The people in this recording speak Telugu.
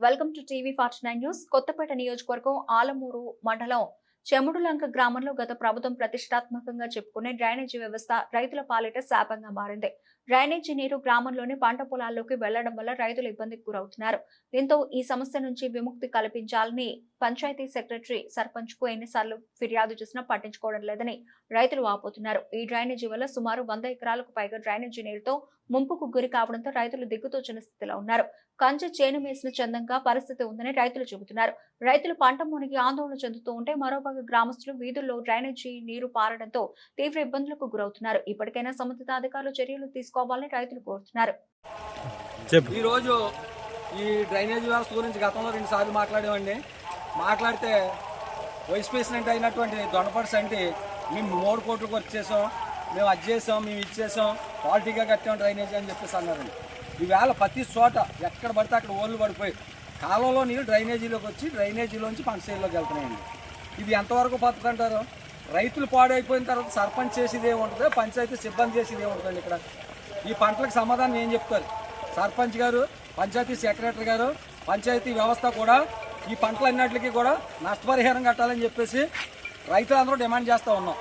Welcome to TV forty nine news Kothapeta నియోజకవర్గం ఆలమూరు మండలం చెముడులంక గ్రామంలో గత ప్రభుత్వం ప్రతిష్టాత్మకంగా చెప్పుకునే డ్రైనేజీ వ్యవస్థ రైతుల పాలిట శాపంగా మారింది. డ్రైనేజీ నీరు గ్రామంలోని పంట పొలాల్లోకి వెళ్ళడం వల్ల రైతులు ఇబ్బందికి గురవుతున్నారు. దీంతో ఈ సమస్య నుంచి విముక్తి కల్పించాలని పంచాయతీ సెక్రటరీ సర్పంచ్కు ఎన్నిసార్లు ఫిర్యాదు చేసినా పట్టించుకోవడం లేదని రైతులు వాపోతున్నారు. ఈ డ్రైనేజీ వల్ల సుమారు వంద ఎకరాలకు పైగా డ్రైనేజీ నీరుతో ముంపుకు గురి కావడంతో రైతులు దిక్కుతోచిన స్థితిలో ఉన్నారు. కంచె చేను మేసిన చందంగా పరిస్థితి ఉందని రైతులు చెబుతున్నారు. రైతులు పంట మునిగి ఆందోళన చెందుతూ ఉంటే మరోపక్క గ్రామస్తులు వీధుల్లో డ్రైనేజీ నీరు పారడంతో తీవ్ర ఇబ్బందులకు గురవుతున్నారు. ఇప్పటికైనా సంబంధిత అధికారులు చర్యలు తీసుకోవాలని రైతులు కోరుతున్నారు. చెప్పు. ఈరోజు ఈ డ్రైనేజ్ వ్యవస్థ గురించి గతంలో రెండు సార్లు మాట్లాడామండి. మాట్లాడితే వైస్ ప్రెసిడెంట్ అయినటువంటి దొండపడి సంటి మేము మూడు కోట్లకు వచ్చేసాం మేము అది చేసాం మేము ఇచ్చేసాం క్వాలిటీగా కట్టాం డ్రైనేజ్ అని చెప్పేసి అన్నారండి. ఈవేళ ప్రతి చోట ఎక్కడ పడితే అక్కడ ఓళ్ళు పడిపోయి కాలంలో నీళ్ళు డ్రైనేజీలోకి వచ్చి డ్రైనేజీలోంచి పంట సైడ్లోకి వెళ్తున్నాయండి. ఇది ఎంతవరకు పద్ధతి అంటారు రైతులు పాడైపోయిన తర్వాత సర్పంచ్ చేసేది ఏముంటుంది పంచాయతీ సిబ్బంది చేసేది ఏముంటుంది ఇక్కడ. ఈ పంటలకు సమాధానం ఏం చెప్తారు సర్పంచ్ గారు పంచాయతీ సెక్రటరీ గారు పంచాయతీ వ్యవస్థ కూడా ఈ పంటలన్నిటికీ కూడా నష్టపరిహారం కట్టాలని చెప్పేసి రైతులందరూ డిమాండ్ చేస్తూ ఉన్నాం.